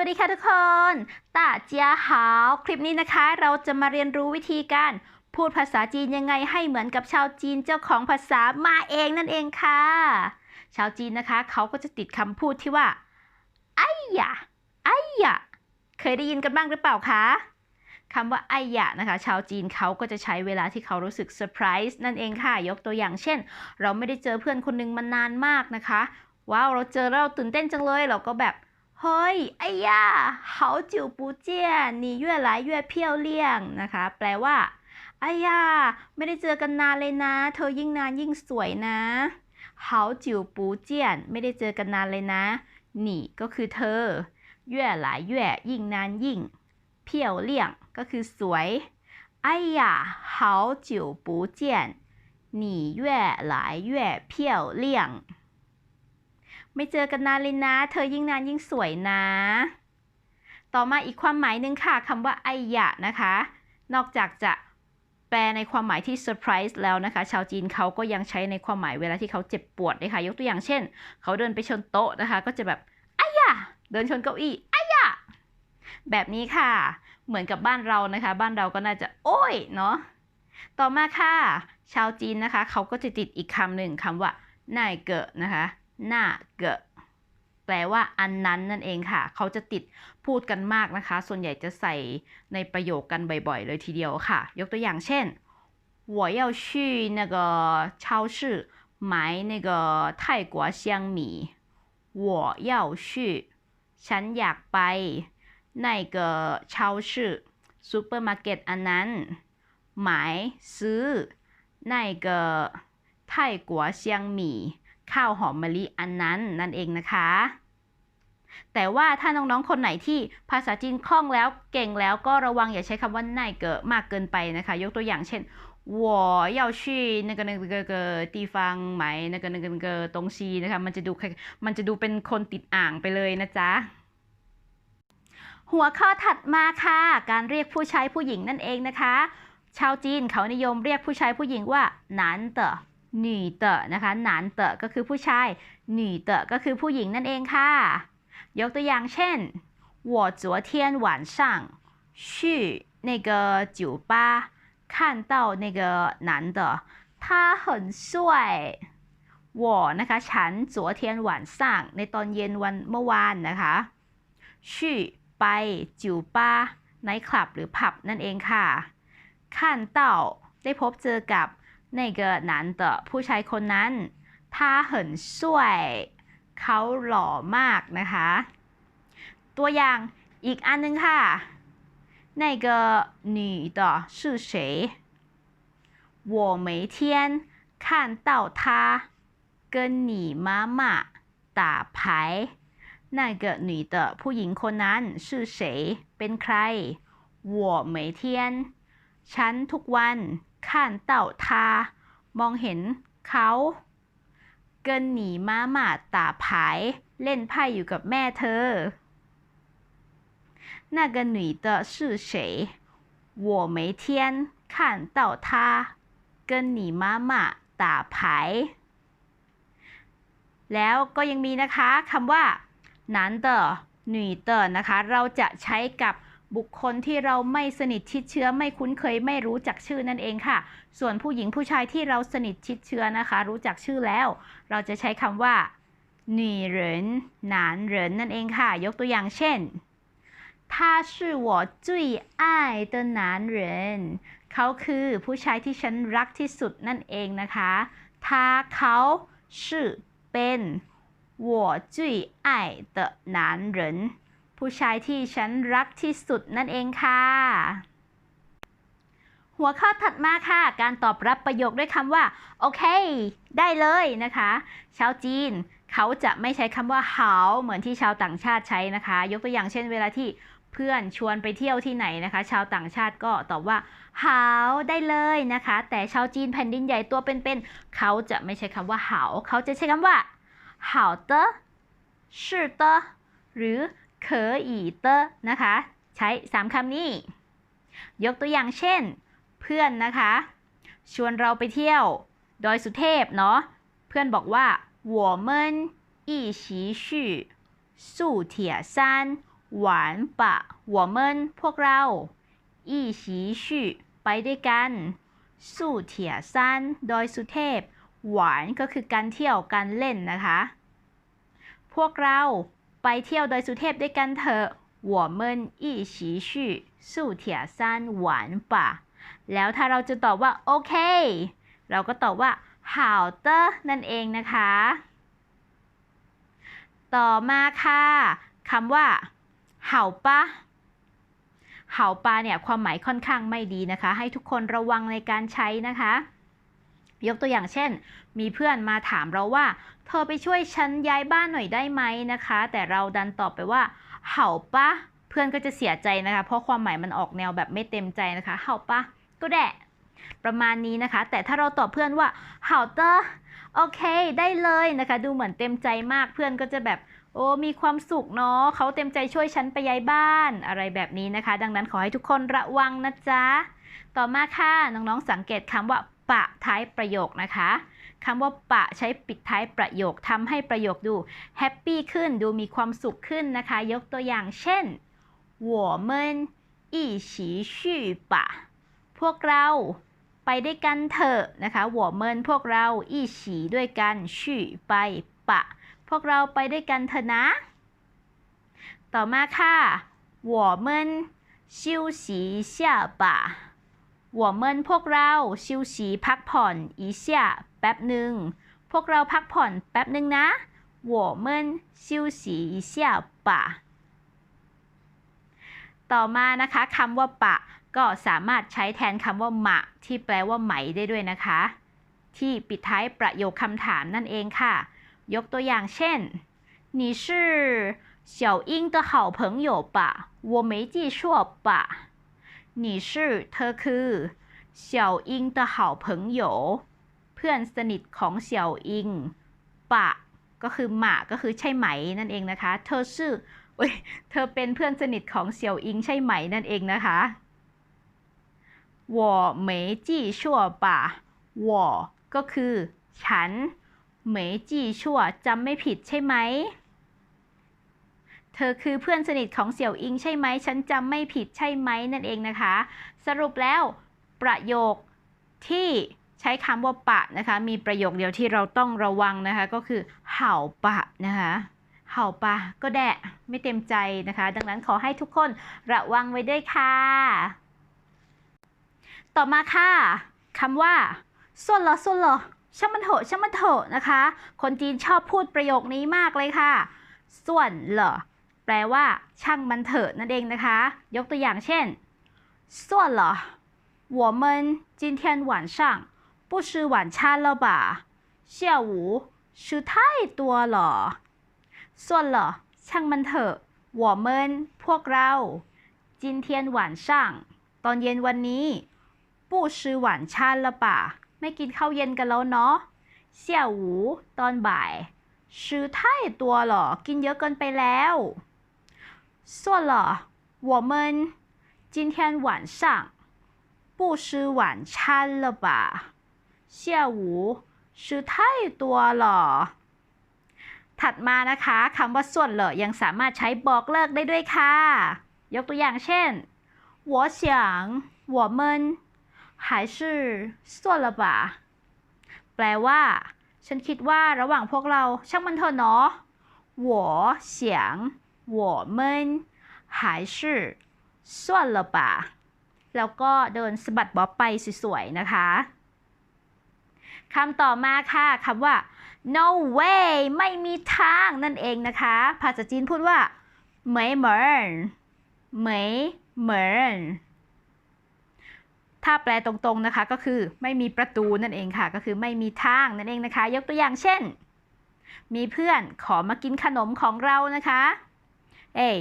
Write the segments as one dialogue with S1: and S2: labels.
S1: วัสดีค่ะทุกคนตาเจียหาว คลิปนี้นะคะ เราจะมาเรียนรู้วิธีการ พูดภาษาจีนยังไงให้เหมือนกับชาวจีนเจ้าของภาษามาเองนั่นเองค่ะ ชาวจีนนะคะ เขาก็จะติดคำพูดที่ว่าไอ้ยะไอ้ยะเคยได้ยินกันบ้างหรือเปล่าคะคำว่าไอ้ยะนะคะ ชาวจีนเขาก็จะใช้เวลาที่เขารู้สึกเซอร์ไพรส์นั่นเองค่ะ ยกตัวอย่างเช่น เราไม่ได้เจอเพื่อนคนหนึงมานานมากนะคะ ว้าว เราเจอแล้วเราตื่นเต้นจังเลย เราก็แบบ เฮ้ยไอ้ยา好久不见你越来越漂亮นะคะ แปลว่าไอ้ยาไม่ได้เจอกันนานเลยนะ เธอยิ่งนานยิ่งสวยนะ好久不见ไม่ได้เจอกันนานเลยนะ你ก็คือเธอ越来越ยิ่งนานยิ่ง漂亮ก็คือสวย哎呀好久不见你越来越漂亮 ไม่เจอกันนานเลยนะ เธอยิ่งนานยิ่งสวยนะ ต่อมาอีกความหมายหนึ่งค่ะคำว่าไอยะนะคะ นอกจากจะแปลในความหมายที่เซอร์ไพรส์แล้วนะคะ ชาวจีนเขาก็ยังใช้ในความหมายเวลาที่เขาเจ็บปวดเลยค่ะ ยกตัวอย่างเช่น เขาเดินไปชนโต๊ะนะคะ ก็จะแบบไอยะเดินชนเก้าอี้ไอยะแบบนี้ค่ะ เหมือนกับบ้านเรานะคะ บ้านเราก็น่าจะ โอ้ยเนาะต่อมาค่ะ ชาวจีนนะคะ เขาก็จะติดอีกคำหนึ่งคำว่านายเกะนะคะ หน้าเกะแปลว่าอันนั้นนั่นเองค่ะ เขาจะติดพูดกันมากนะคะ ส่วนใหญ่จะใส่ในประโยคกันบ่อยๆ เลยทีเดียวค่ะ ยกตัวอย่างเช่น我要去那个超市买那个泰国香米我要去ฉันอยากไปใน个超市ซูเปอร์มาร์เก็ตอันนั้นหมายซื้อใน个泰国香米 ข้าวหอมมะลิอันนั้นนั่นเองนะคะ แต่ว่าถ้าน้องๆ คนไหนที่ภาษาจีนคล่องแล้วเก่งแล้วก็ระวังอย่าใช้คำว่าน่ายเกิมากเกินไปนะคะ ยกตัวอย่างเช่น我要去那个那个那个地方买那个那个那个东西นะคะมันจะดูมันจะดูเป็นคนติดอ่างไปเลยนะจ๊ะ หัวข้อถัดมาค่ะ การเรียกผู้ชายผู้หญิงนั่นเองนะคะ ชาวจีนเขานิยมเรียกผู้ชายผู้หญิงว่าหนานเต๋อ หนีเต๋อนะคะหนานเต๋อก็คือผู้ชายหนีเต๋อก็คือผู้หญิงนั่นเองค่ะ ยกตัวอย่างเช่น我昨天晚上去那个酒吧看到那个男的他很帅我นะคะฉัน昨天晚上ในตอนเย็นวันเมื่อวานนะคะ去ไปจิวป้าไนท์คลับหรือผับนั่นเองค่ะ看到ได้พบเจอกับ 那个男的ผู้ชายคนนั้น他很帅เขาหล่อมากนะคะ ตัวอย่างอีกอันหนึงค่ะ那个女的是谁我每天看到她跟你妈妈打牌那个女的ผู้หญิงคนนั้น是谁เป็นใคร我每天ฉันทุกวัน 看到他มองเห็นเขา跟你妈妈打牌เล่นไพ่อยู่กับแม่เธอ那个女的是谁？我每天看到她跟你妈妈打牌แล้วก็ยังมีนะคะคำว่านั้นเตอหนุ่ยเตอนะคะ เราจะใช้กับ บุคคลที่เราไม่สนิทชิดเชื้อไม่คุ้นเคยไม่รู้จักชื่อนั่นเองค่ะ ส่วนผู้หญิงผู้ชายที่เราสนิทชิดเชื้อนะคะ รู้จักชื่อแล้ว เราจะใช้คำว่าหนีเหรินหนานเหรินนั่นเองค่ะ ยกตัวอย่างเช่น他是我最爱的男人เขาคือผู้ชายที่ฉันรักที่สุดนั่นเองนะคะ他เขา是เป็น我最爱的男人 ผู้ชายที่ฉันรักที่สุดนั่นเองค่ะ หัวข้อถัดมาค่ะ การตอบรับประโยคด้วยคำว่า โอเค ได้เลยนะคะ ชาวจีนเขาจะไม่ใช้คำว่าเขาเหมือนที่ชาวต่างชาติใช้นะคะ ยกตัวอย่างเช่นเวลาที่เพื่อนชวนไปเที่ยวที่ไหนนะคะ ชาวต่างชาติก็ตอบว่าหาวได้เลยนะคะ แต่ชาวจีนแผ่นดินใหญ่ตัวเป็นๆเขาจะไม่ใช้คำว่าหาวเขาจะใช้คำว่าหาวเตอชื่หรือ 可以的นะคะ ใช้สามคำนี้ ยกตัวอย่างเช่น เพื่อนนะคะ ชวนเราไปเที่ยว ดอยสุเทพเนาะเพื่อนบอกว่า我们一起去素铁山 หวานปะ我们พวกเรา一起去ไปด้วยกันสู่เถียซันดอยสุเทพ หวานก็คือการเที่ยวการเล่นนะคะ พวกเรา ไปเที่ยวดอยสุเทพด้วยกันเถอะ我们一起去สู่เถียซันหวานปะแล้วถ้าเราจะตอบว่าโอเค เราก็ตอบว่า好的นั่นเองนะคะ ต่อมาค่ะคำว่าเห่าปะเห่าปลาเนี่ยความหมายค่อนข้างไม่ดีนะคะ ให้ทุกคนระวังในการใช้นะคะ ยกตัวอย่างเช่น มีเพื่อนมาถามเราว่า เธอไปช่วยฉันย้ายบ้านหน่อยได้ไหมนะคะ แต่เราดันตอบไปว่า เห่าปะเพื่อนก็จะเสียใจนะคะ เพราะความหมายมันออกแนวแบบไม่เต็มใจนะคะ เห่าปะก็แดะประมาณนี้นะคะ แต่ถ้าเราตอบเพื่อนว่าเห่าเตอร์โอเค ได้เลยนะคะ ดูเหมือนเต็มใจมากเพื่อนก็จะแบบโอ้มีความสุขเนาะเขาเต็มใจช่วยฉันไปย้ายบ้านอะไรแบบนี้นะคะ ดังนั้นขอให้ทุกคนระวังนะจ๊ะ ต่อมาค่ะน้องๆสังเกตคำว่า ปะท้ายประโยคนะคะคำว่าปะใช้ปิดท้ายประโยคทำให้ประโยคดูแฮปปี้ขึ้น ดูมีความสุขขึ้นนะคะ ยกตัวอย่างเช่น我们一起去吧พวกเราไปด้วยกันเถอะนะคะ我们พวกเรา一起ด้วยกัน去ไปปะ พวกเราไปด้วยกันเถอะนะ ต่อมาค่ะ我们休息一下吧 我们พวกเรา休息พักผ่อน一下แป๊บหนึ่ง พวกเราพักผ่อนแป๊บหนึ่งนะ我们休息一下吧ต่อมานะคะคำว่าปะ ก็สามารถใช้แทนคำว่าหมะ ที่แปลว่าไหมได้ด้วยนะคะ ที่ปิดท้ายประโยคคำถามนั่นเองค่ะ ยกตัวอย่างเช่น你是小英的好朋友吧我没记错吧 你是เธอคือ小英的好朋友เพื่อนสนิทของเสี่ยวอิง ปะ ก็คือหมาก็คือใช่ไหมนั่นเองนะคะ เธอชื่อเอ้ยเธอเป็นเพื่อนสนิทของเสี่ยวอิงใช่ไหมนั่นเองนะคะ我没记错吧我ก็คือ ฉันเหมยจีชั่วจำไม่ผิดใช่ไหม เธอคือเพื่อนสนิทของเสี่ยวอิงใช่ไหม ฉันจำไม่ผิดใช่ไหมนั่นเองนะคะ สรุปแล้วประโยคที่ใช้คำว่าปะนะคะ มีประโยคเดียวที่เราต้องระวังนะคะ ก็คือเห่าปะนะคะเห่าปะก็แดะไม่เต็มใจนะคะ ดังนั้นขอให้ทุกคนระวังไว้ด้วยค่ะ ต่อมาค่ะคำว่าส่วนเหรอส่วนเหรอช่างมันเถอะช่างมันเถอะนะคะ คนจีนชอบพูดประโยคนี้มากเลยค่ะ ส่วนเหรอ แปลว่า ช่างมันเถอะนั่นเองนะคะ ยกตัวอย่างเช่นส่วนเหรอ我们今天晚上不吃晚餐了吧下午吃太多了ส่วนเหรอช่างมันเถอะ我们พวกเรา今天晚上ตอนเย็นวันนี้不吃晚餐了吧ไม่กินข้าวเย็นกันแล้วเนาะเสี่ยวหูตอนบ่ายซื้อ太多了กินเยอะเกินไปแล้ว 算了我们今天晚上不吃晚餐了吧下午吃太多了ถัดมานะคะคำว่าส่วนเหลอยังสามารถใช้บอกเลิกได้ด้วยค่ะ ยกตัวอย่างเช่น我想我们还是算了吧แปลว่า ฉันคิดว่าระหว่างพวกเราช่างมันเถอะเนาะ我想 我们还是算了吧แล้วก็เดินสะบัดบ๊อบไปสวยๆนะคะคำต่อมาค่ะคำว่า no way ไม่มีทางนั่นเองนะคะ ภาษาจีนพูดว่าไม่เหมือนไม่เหมือนถ้าแปลตรงๆนะคะก็คือไม่มีประตูนั่นเองค่ะ ก็คือไม่มีทางนั่นเองนะคะ ยกตัวอย่างเช่น มีเพื่อนขอมากินขนมของเรานะคะ เอ้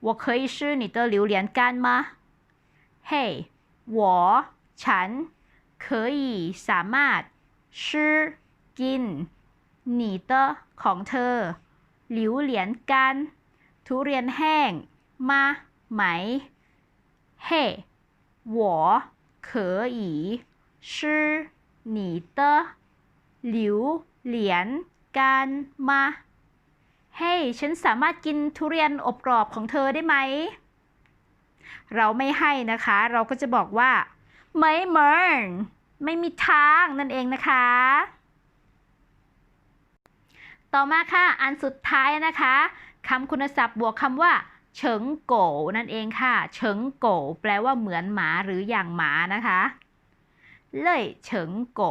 S1: 我可以吃你的榴莲干吗เฮ้我ฉัน可以สามารถ吃กิน你的ของเธอหลิวเหรียญกันทุเรียนแห้งมาไหมเฮ้我可以吃你的榴莲干吗 เฮ้ยฉันสามารถกินทุเรียนอบกรอบของเธอได้ไหม เราไม่ให้นะคะ เราก็จะบอกว่า ไม่เหมินไม่มีทางนั่นเองนะคะ ต่อมาค่ะ อันสุดท้ายนะคะคำคุณศัพท์บวกคำว่าเฉิงโกนั่นเองค่ะเฉิงโกแปลว่าเหมือนหมาหรืออย่างหมานะคะ เล่ยเฉิงโก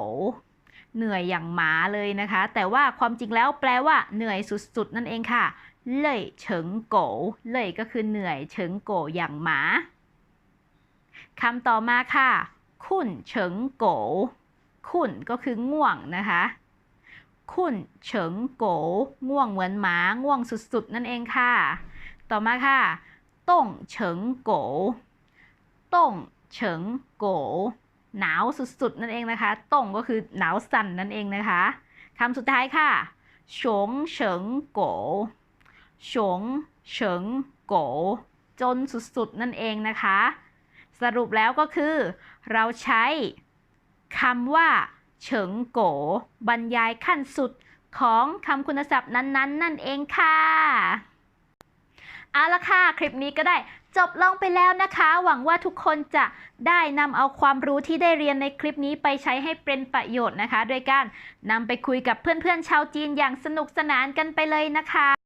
S1: เหนื่อยอย่างหมาเลยนะคะ แต่ว่าความจริงแล้วแปลว่าเหนื่อยสุดๆ นั่นเองค่ะ เล่ยเฉิงโกเล่ยก็คือเหนื่อยเฉิงโกอย่างหมาคำต่อมาค่ะ คุณเฉิงโกคุณก็คือง่วงนะคะคุณเฉิงโกง่วงเหมือนหมาง่วงสุดๆ นั่นเองค่ะ ต่อมาค่ะต้งเฉิงโกต้งเฉิงโก หนาวสุดๆ นั่นเองนะคะต้งก็คือหนาวสั่นนั่นเองนะคะคำสุดท้ายค่ะฉงเฉิงโกฉงเฉิงโกจนสุดๆ นั่นเองนะคะ สรุปแล้วก็คือ เราใช้คำว่า เฉิงโกบรรยายขั้นสุดของคำคุณศัพท์นั้นๆ นั่นเองค่ะ เอาละค่ะ คลิปนี้ก็ได้จบลงไปแล้วนะคะ หวังว่าทุกคนจะได้นำเอาความรู้ที่ได้เรียนในคลิปนี้ไปใช้ให้เป็นประโยชน์นะคะ โดยการนำไปคุยกับเพื่อนๆชาวจีนอย่างสนุกสนานกันไปเลยนะคะ